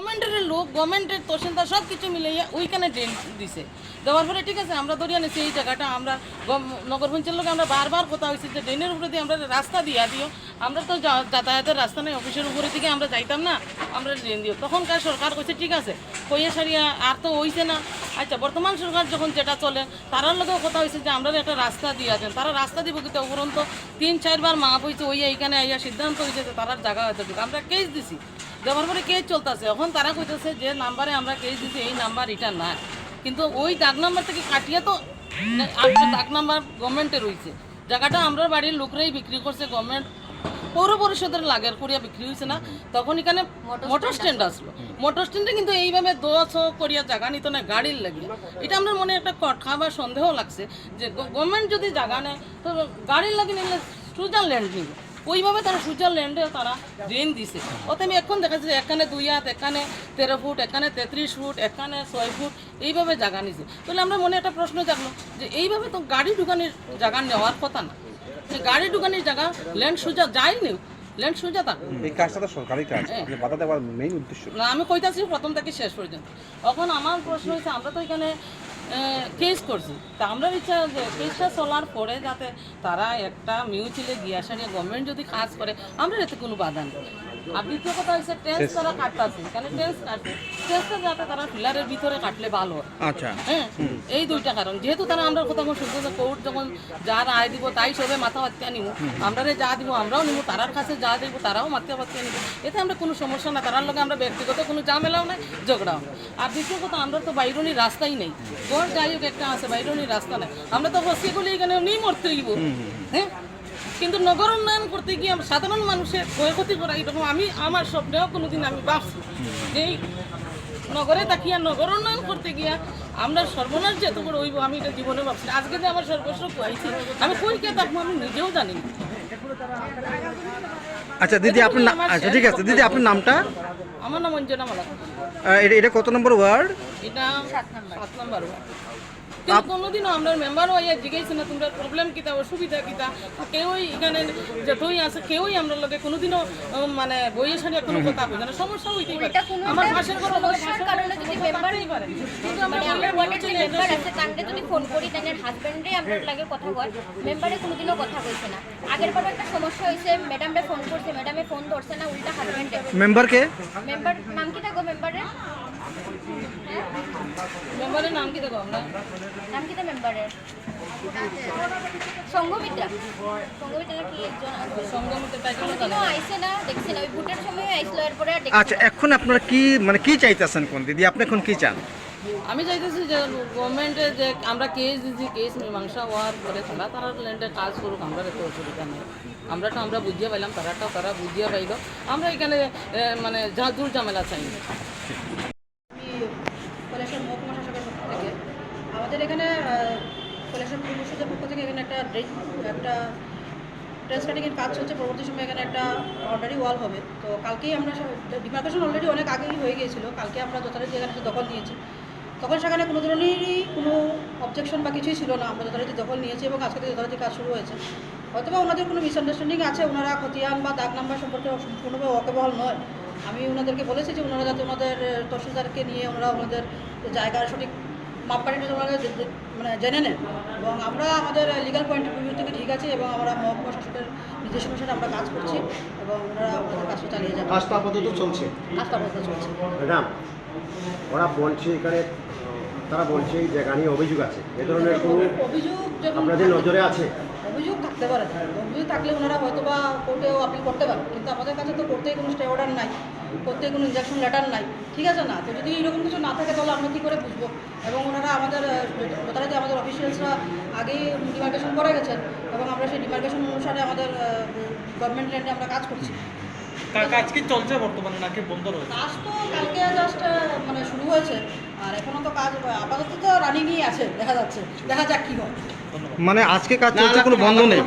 গভর্নমেন্টের লোক, গভর্নমেন্টের তহসিলদার সব কিছু মিলাইয়া ওইখানে ড্রেন দিছে। দেওয়ার পরে ঠিক আছে, আমরা ধরিয়া নিছি এই জায়গাটা, আমরা নগর পঞ্চায়েত লোক, আমরা বারবার কথা হয়েছে যে ড্রেনের উপরে দিয়ে আমরা রাস্তা দিয়া দিও। আমরা তো যাতায়াতের রাস্তা নেই অফিসের উপরে থেকে আমরা যাইতাম না, আমরা ড্রেন দিও। তখনকার সরকার কইছে, ঠিক আছে, কইয়া সারিয়া আর তো হইছে না। আচ্ছা বর্তমান সরকার যখন যেটা চলে, তারার লগেও কথা হয়েছে যে আমরা একটা রাস্তা দিয়া দেন। তারা রাস্তা দিব কিন্তু উপরন্ত তিন, চারবার মা বইছে ওই এইখানে আইয়া সিদ্ধান্ত হয়েছে যে তারার জায়গা হয়তো আমরা কেস দিছি। দেওয়ার পরে কেস চলতেছে এখন তারা কইতেছে যে নাম্বারে আমরা কেস দিছি এই নাম্বার এটা না কিন্তু ওই দাগ নাম্বার থেকে কাটিয়ে তো না- আপনার দাগ নাম্বার গভর্নমেন্টে রয়েছে জায়গাটা আমরা বাড়ির লোকরাই বিক্রি করছে গভর্নমেন্ট পৌর পরিষদের লাগের করিয়া বিক্রি হয়েছে না। তখন এখানে মোটর স্ট্যান্ড আসলো। মোটর স্ট্যান্ডে কিন্তু এইভাবে দোয়াশ করিয়া জায়গা নিত না গাড়ির লাগিয়ে এটা আমার মনে একটা কথা বা সন্দেহ লাগছে যে গভর্নমেন্ট যদি জায়গা নেয় তো গাড়ির লাগি নিলে সুইজারল্যান্ড নিবে। ওইভাবে তারা সুইজারল্যান্ডে তারা ড্রেন দিছে। ওতে আমি এখন দেখা যাচ্ছে এখানে দুই হাত এখানে তেরো ফুট এখানে তেত্রিশ ফুট এখানে ছয় ফুট এইভাবে জায়গা নিছে। তাহলে আমরা মনে একটা প্রশ্ন জাগলো যে এইভাবে তো গাড়ি ঢুকানির জায়গা নেওয়ার কথা না। যে গাড়ি ঢুকানির জায়গা ল্যান্ড সোজা যায় নেই ল্যান্ড সোজা থাকবে। এই কাজটা তো সরকারি কাজ বাধা দেওয়ার মেইন উদ্দেশ্য। না আমি কইতাছি প্রথম থেকে শেষ পর্যন্ত। এখন আমার প্রশ্ন হচ্ছে আমরা তো এখানে কেস করছি। তা আমরা ইচ্ছা যে কেসটা চলার পরে যাতে তারা একটা মিউচুয়ালি গিয়া সারিয়ে গভর্নমেন্ট যদি কাজ করে আমরা এতে কোনো বাধা নেই। আর দ্বিতীয় কথা হচ্ছে টেন্স তারা কাটতেছে। এখানে টেন্স কাটছে? টেন্সটা যাতে তারা পিলারের ভিতরে কাটলে ভালো আচ্ছা। হ্যাঁ? এই দুইটা কারণ। যেহেতু তারা আমরা কথা বলছি যে কোর্ট যখন যা রায় দিব তাই সবে মাথা বাচ্চা নিব। আমরা যা দিব আমরাও নিব। তারার কাছে যা দিব তারাও মাথা বাচ্চা নিব। এতে আমরা কোনো সমস্যা না তারার লগে আমরা ব্যক্তিগত কোনো ঝামেলাও নাই ঝগড়াও নাই। আর দ্বিতীয় কথা আমরা তো বাইরনির রাস্তাই নেই। গড় যাই হোক একটা আছে বাইরনির রাস্তা নেই। আমরা তো বসে গেলে এখানে নিয়ে মরতে হইব। হ্যাঁ? কিন্তু নগর উন্নয়ন করতে গিয়ে সাধারণ মানুষের ক্ষয়ক্ষতি করা এরকম আমি আমার স্বপ্নেও কোনোদিন আমি ভাবছি। যে নগরে তাকিয়া নগর উন্নয়ন করতে গিয়া আমরা সর্বনাশ যেত করে হইব আমি এটা জীবনে ভাবছি। আজকে যে আমার সর্বস্ব পাইছি আমি কই কে থাকব আমি নিজেও জানি আচ্ছা দিদি আপনার আচ্ছা ঠিক আছে। দিদি আপনার নামটা? আমার নাম অঞ্জনা মালা এটা কত নম্বর ওয়ার্ড? এটা সাত নাম্বার। কিন্তু কোনোদিনও আমরা মেম্বার হইয়া জিজ্ঞাসি না তোমরা প্রবলেম কিতা অসুবিধা কিতা কেউই এখানে যতই আছে কেউই আমরা লগে কোনোদিনও মানে বইয়ে সারিয়া কোনো কথা কই না সমস্যা হইতেই পারে। আমার ভাষার সমস্যার কারণে যদি মেম্বার পারে। কিন্তু আমরা মানে আমরা বললে যে মেম্বার আছে তান্ডে যদি ফোন করি তাদের হাজবেন্ডে আমরা লাগে কথা কয় মেম্বারে কোনোদিনও কথা কইছে না। আগের বার একটা সমস্যা হয়েছে ম্যাডামে ফোন করছে ম্যাডামে ফোন ধরছে না উল্টা হাজবেন্ডে মেম্বারকে মেম্বার নাম কি থাকো মেম্বারের মেম্বারের নাম কি দেখো আমরা? নাম কি মেম্বারের? সংঘমিত্রা সংঘমিত্রা কি একজন আইছে না দেখছি না। ওই ভোটের সময় আইছিল এরপরে আচ্ছা এখন আপনারা কি মানে কি চাইতেছেন কোন দিদি? আপনি এখন কি চান? আমি চাইতেছি যে গভর্নমেন্টে যে আমরা কেস দিছি কেস মীমাংসা হওয়ার পরে তারা তারা ল্যান্ডে কাজ করুক আমরা এত অসুবিধা নেই আমরা তো আমরা বুঝিয়ে পাইলাম তারাটাও তারা বুঝিয়ে পাইল। আমরা এখানে মানে যা দূর ঝামেলা চাই না আমি কৈলাসের মহকুমা শাসকের পক্ষ থেকে আমাদের এখানে কৈলাসের পূর্বসূদের পক্ষ থেকে এখানে একটা একটা ট্রেন স্টার্টিংয়ের কাজ চলছে। পরবর্তী সময় এখানে একটা অর্ডারি ওয়াল হবে। তো কালকেই আমরা ডিমার্কেশন অলরেডি অনেক আগেই হয়ে গিয়েছিল। কালকে আমরা যথারীতি এখানে দখল নিয়েছি। তখন সেখানে কোনো ধরনেরই কোনো অবজেকশন বা কিছুই ছিল না। আমরা যথারীতি দখল নিয়েছি এবং আজকে থেকে যথারীতি কাজ শুরু হয়েছে। হয়তো বা ওনাদের কোনো মিসআন্ডারস্ট্যান্ডিং আছে। ওনারা খতিয়ান বা দাগ নাম্বার সম্পর্কে সম্পূর্ণভাবে ওয়াকেবহল নয়। আমি ওনাদেরকে বলেছি যে ওনারা যাতে ওনাদের, তহসিলদারকে নিয়ে ওনারা ওনাদের জায়গার সঠিক মাপকাঠিটা ওনারা মানে জেনে নেন। এবং আমরা আমাদের লিগাল পয়েন্ট অফ ভিউ থেকে ঠিক আছে এবং আমরা মহকুমা শাসকের নির্দেশ অনুসারে আমরা কাজ করছি এবং ওনারা ওনাদের কাজটা চালিয়ে যাবেন। কাজটা আপাতত চলছে। কাজটা আপাতত চলছে। ম্যাডাম ওরা বলছে এখানে তারা বলছে এই জায়গা নিয়ে অভিযোগ আছে। এ ধরনের কোনো অভিযোগ আপনাদের নজরে আছে? থাকতে পারে। যদি থাকলে ওনারা হয়তো বা কোর্টেও আপিল করতে পারেন কিন্তু আমাদের কাছে তো কোর্টে কোনো স্টে অর্ডার নাই কোর্টে কোনো ইঞ্জেকশন লেটার নাই। ঠিক আছে না? তো যদি এরকম কিছু না থাকে তাহলে আমরা কী করে বুঝব? এবং ওনারা আমাদের আহ, যথারীতি আমাদের অফিসিয়ালসরা আগেই ডিমার্কেশন করে গেছেন এবং আমরা সেই ডিমার্কেশন অনুসারে আমাদের গভর্নমেন্ট ল্যান্ডে আমরা কাজ করছি। কাজ কি চলছে বর্তমানে নাকি বন্ধ রয়েছে কাজ তো কালকে জাস্ট মানে শুরু হয়েছে আর এখনও তো কাজ আপাতত তো রানিংই আছে দেখা যাচ্ছে দেখা যাক কি হয় মানে আজকে কাজ চলছে কোনো বন্ধ নেই